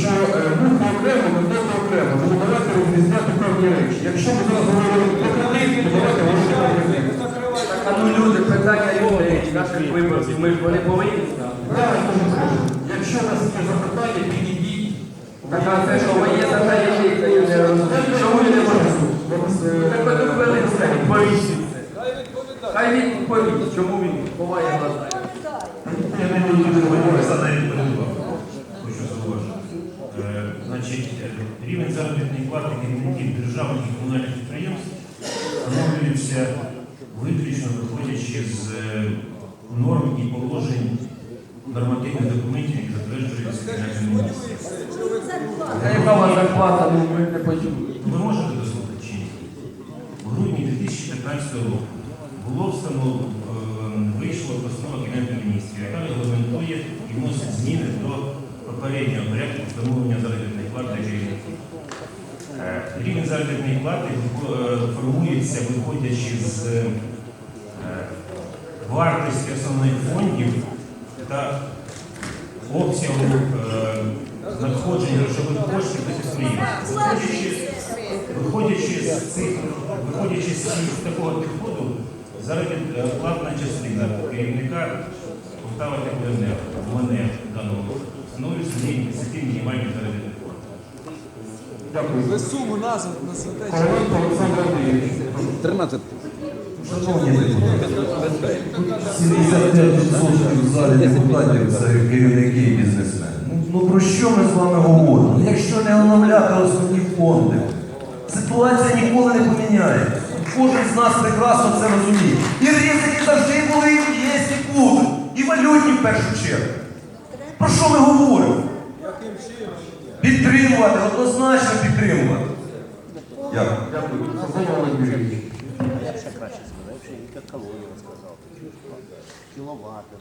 що е, муха окремо, медота окремо. Тому давайте розрізняти певні речі. Якщо ми зараз говоримо про кредит, то давайте говорити про кредит. А ну люди, питання людей, наших виборців, ми ж вони повинні знати. Правильно. Якщо у вас є запитання, підійдіть. Так а це що, ви є заявники, я не розумію. Чому ви не можете? Так одну хвилину скажіть, повісіть це. Хай він відповість, чому він ховає глаза. Заробітної плати керівників державних і комунальних підприємств встановлюється виключно виходячи з е, норм і положень нормативних документів, які затверджуються Кабінетом міністрів. Яка у вас зарплата, ми не почули. Ви можете дослухати чи ні? У грудні 2015 року було встановлено, е, вийшла постанова Кабінету міністрів, яка регламентує і вносить зміни до попереднього порядку встановлення заробітної плати для керівників. Е, Рівень заробітної плати е, формується виходячи з е, вартості основних фондів та обсягу е, надходжень грошових коштів до підприємств. Виходячи з цих, з такого підходу, заробітна платна частина керівника Полтава Теплоенерго, мене випадку, становить рівень 10 Ви суму назву Олександр Андрійович. 13. 75% в залі депутатів це керівники і бізнесмени. Ну, ну про що ми з вами говоримо? Якщо не оновляти основні фонди, ситуація ніколи не поміняється. Кожен з нас прекрасно це розуміє. І ризики завжди були, і є, і будуть. І валютні в першу чергу. Про що ми говоримо? Підтримувати, однозначно підтримувати. Дякую. Дякую. Я б ще краще сказав, я б ще і калорії сказав. Кіловати.